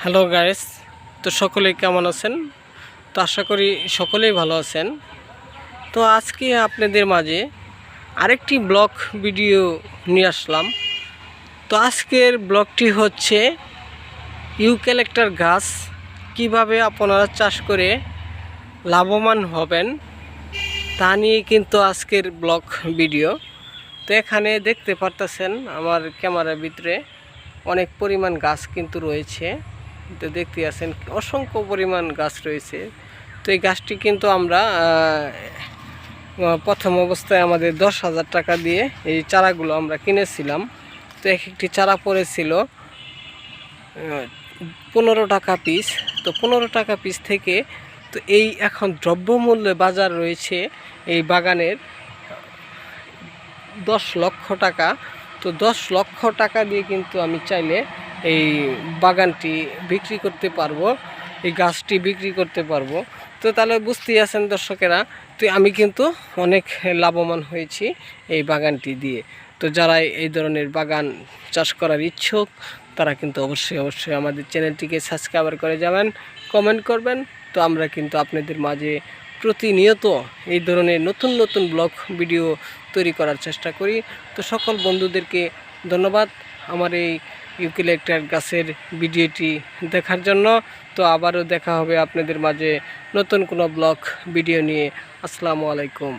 Hello guys, তো সকলেই কেমন আছেন? তো আশা করি সকলেই ভালো আছেন। তো আজকে আপনাদের মাঝে আরেকটি ব্লগ ভিডিও নিয়ে আসলাম। তো আজকের ব্লগটি হচ্ছে ইউক্যালেক্টার গাছ, কীভাবে আপনারা চাষ করে লাভবান হবেন তা নিয়ে কিন্তু আজকের ব্লগ ভিডিও। তো এখানে দেখতে পারতেছেন আমার ক্যামেরার ভিতরে অনেক পরিমাণ গাছ কিন্তু রয়েছে। দেখতে আছেন, অসংখ্য পরিমাণ গাছ রয়েছে। তো এই গাছটি কিন্তু আমরা প্রথম অবস্থায় আমাদের দশ হাজার টাকা দিয়ে এই চারাগুলো আমরা কিনেছিলাম। তো এক একটি চারা পড়েছিল পনেরো টাকা পিস। তো পনেরো টাকা পিস থেকে তো এই এখন দ্রব্যমূল্যে বাজার রয়েছে এই বাগানের দশ লক্ষ টাকা। তো দশ লক্ষ টাকা দিয়ে কিন্তু আমি চাইলে এই বাগানটি বিক্রি করতে পারব, এই গাছটি বিক্রি করতে পারব। তো তাহলে বুঝতেই আছেন দর্শকেরা, তো আমি কিন্তু অনেক লাভবান হয়েছি এই বাগানটি দিয়ে। তো যারা এই ধরনের বাগান চাষ করার ইচ্ছুক, তারা কিন্তু অবশ্যই অবশ্যই আমাদের চ্যানেলটিকে সাবস্ক্রাইবার করে যাবেন, কমেন্ট করবেন। তো আমরা কিন্তু আপনাদের মাঝে প্রতিনিয়ত এই ধরনের নতুন নতুন ব্লগ, ভিডিও তৈরি করার চেষ্টা করি। তো সকল বন্ধুদেরকে ধন্যবাদ আমার এই ইউকিলেক্টার গাছের ভিডিওটি দেখার জন্য। তো আবারও দেখা হবে আপনাদের মাঝে নতুন কোনো ব্লগ, ভিডিও নিয়ে। আসসালামু আলাইকুম।